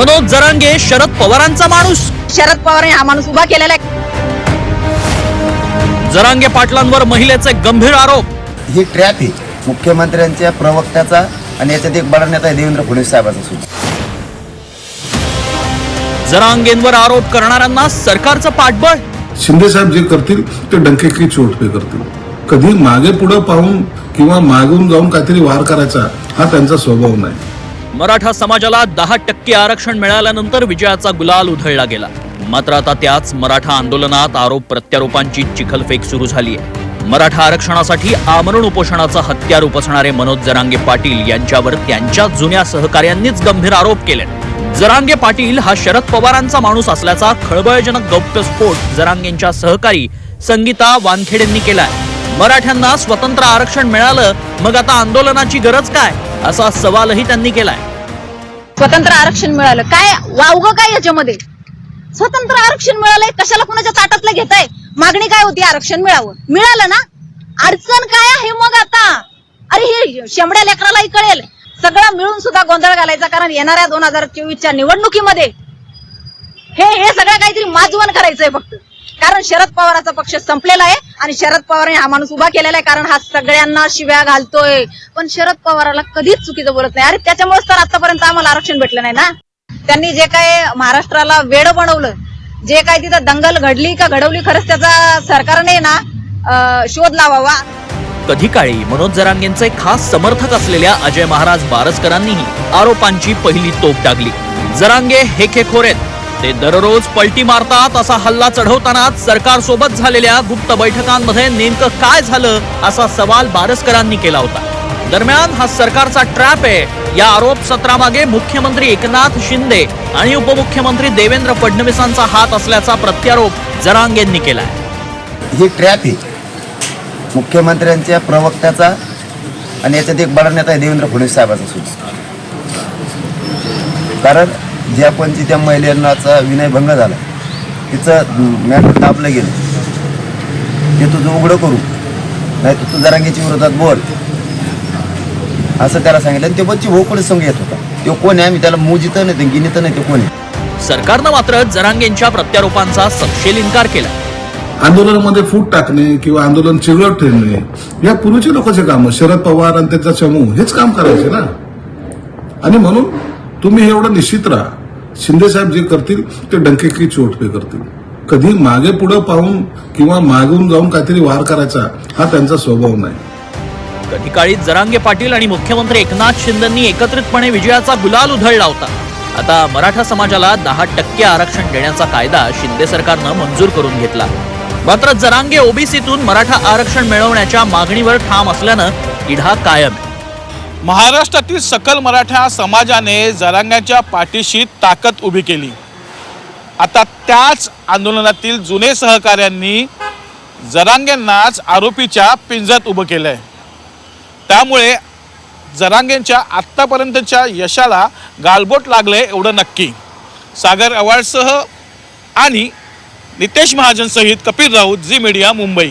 मनोज जरांगे शरद पवारांचा माणूस. शरद पवारांनी हा माणूस उभा केलेला आहे. जरांगे पाटलांवर महिलेचे गंभीर आरोप. ही ट्रॅप आहे मुख्यमंत्र्यांच्या प्रवक्त्याचा आणि याच्यात एक बडा नेता आहे देवेंद्र फडणवीस साहेबाचा सुद्धा. जरांगेंवर आरोप करणाऱ्यांना सरकारचं पाठबळ? शिंदे साहेब जे करतील ते डंकेकी चोट पे करतील. कधी मागे पुढे पाहून किंवा मागून जाऊन काहीतरी वार करायचा हा त्यांचा स्वभाव नाही. मराठा समाजाला दहा टक्के आरक्षण मिळाल्यानंतर विजयाचा गुलाल उधळला गेला. मात्र आता त्याच मराठा आंदोलनात आरोप प्रत्यारोपांची चिखलफेक सुरू झाली आहे मराठा आरक्षणासाठी आमरण उपोषणाचा हत्यार उपसणारे मनोज जरांगे पाटील यांच्यावर त्यांच्या जुन्या सहकाऱ्यांनीच गंभीर आरोप केले जरांगे पाटील हा शरद पवारांचा माणूस असल्याचा खळबळजनक गौप्यस्फोट जरांगेंच्या सहकारी संगीता वानखेडेंनी केलाय. मराठ्यांना स्वतंत्र आरक्षण मिळालं मग आता आंदोलनाची गरज काय? असा सवालही त्यांनी केलाय. स्वतंत्र आरक्षण मिळालं. काय वावग काय याच्यामध्ये? स्वतंत्र आरक्षण मिळालंय कशाला कुणाच्या ताटातलं घेताय? मागणी काय होती आरक्षण मिळावं? मिळालं ना? अडचण काय आहे मग आता? अरे हे शेंबड्या लेकरालाही कळेल. सगळं मिळून सुद्धा गोंधळ घालायचा कारण येणाऱ्या दोन हजार चोवीसच्या निवडणुकीमध्ये हे हे सगळं काहीतरी माजवण करायचंय फक्त. कारण शरद पवाराचा पक्ष संपलेला आहे आणि शरद पवारांनी हा माणूस उभा केलेला आहे कारण हा सगळ्यांना शिव्या घालतोय. पण शरद पवाराला कधीच चुकीचं बोलत नाही. अरे त्याच्यामुळेच तर आतापर्यंत आम्हाला आरक्षण भेटलं नाही ना? त्यांनी जे काय महाराष्ट्राला वेड बनवलं जे काय तिथं दंगल घडली का घडवली खरंच त्याचा सरकारने ना शोध लावावा. कधी काळी मनोज जरांगेंचे खास समर्थक असलेल्या अजय महाराज बारसकरांनीही आरोपांची पहिली तोप टाकली जरांगे हेखेखोर आहेत ते दररोज पलटी मारतात असा हल्ला चढवतानाच सरकारसोबत झालेल्या गुप्त बैठकांमध्ये नेमकं काय झालं असा सवाल बारसकरांनी केला होता. दरम्यान हा सरकारचा ट्रॅप आहे. या आरोप सत्रामागे मुख्यमंत्री एकनाथ शिंदे आणि उपमुख्यमंत्री देवेंद्र फडणवीसांचा हात असल्याचा प्रत्यारोप जरांगेंनी केला ही ट्रॅप आहे मुख्यमंत्र्यांच्या प्रवक्त्याचा आणि याच्यात एक बडा नेता आहे देवेंद्र फडणवीस साहेबांचा कारण ज्या पंची त्या महिलांचा विनयभंग झाला तिचं मॅटर दाबलं गेलं. ते तुझं उघडं करू. नाही तर तू जरांगीच्या विरोधात बोल. असं त्याला सांगितलं. आणि ते बच्ची भोकडे संघ येत होता. तो कोण आहे? आम्ही त्याला मोजित नाही ते गिनित नाही ते कोण आहे? सरकारनं मात्र जरांगेंच्या प्रत्यारोपांचा सपशेल इन्कार केला. आंदोलनामध्ये फूट टाकणे किंवा आंदोलन चिघळत ठेवणे या पूर्वीचे लोकांचे काम शरद पवार आणि त्यांचा चमू हेच काम करायचे ना? आणि म्हणून तुम्ही हे एवढं निश्चित राहा. शिंदे साहेब जे करतील ते डंकेकी चोट पे करतील. कधी मागे पुढे पाहून किंवा मागून जाऊन काहीतरी वार करायचा हा त्यांचा स्वभाव नाही. कधी काळी जरांगे पाटील आणि मुख्यमंत्री एकनाथ शिंदेंनी एकत्रितपणे विजयाचा गुलाल उधळला होता. आता मराठा समाजाला दहा टक्के आरक्षण देण्याचा कायदा शिंदे सरकारनं मंजूर करून घेतला. मात्र जरांगे ओबीसीतून मराठा आरक्षण मिळवण्याच्या मागणीवर ठाम असल्यानं इढा कायम आहे. महाराष्ट्रातील सकल मराठा समाजाने जरांग्याच्या पाठीशी ताकद उभी केली. आता त्याच आंदोलनातील जुने सहकाऱ्यांनी जरांगेंनाच आरोपीच्या पिंजऱ्यात उभं केलं आहे त्यामुळे जरांगेंच्या आत्तापर्यंतच्या यशाला गालबोट लागले एवढं नक्की. सागर अवार्डसह आणि नितेश महाजनसहित कपिल राऊत झी मीडिया मुंबई.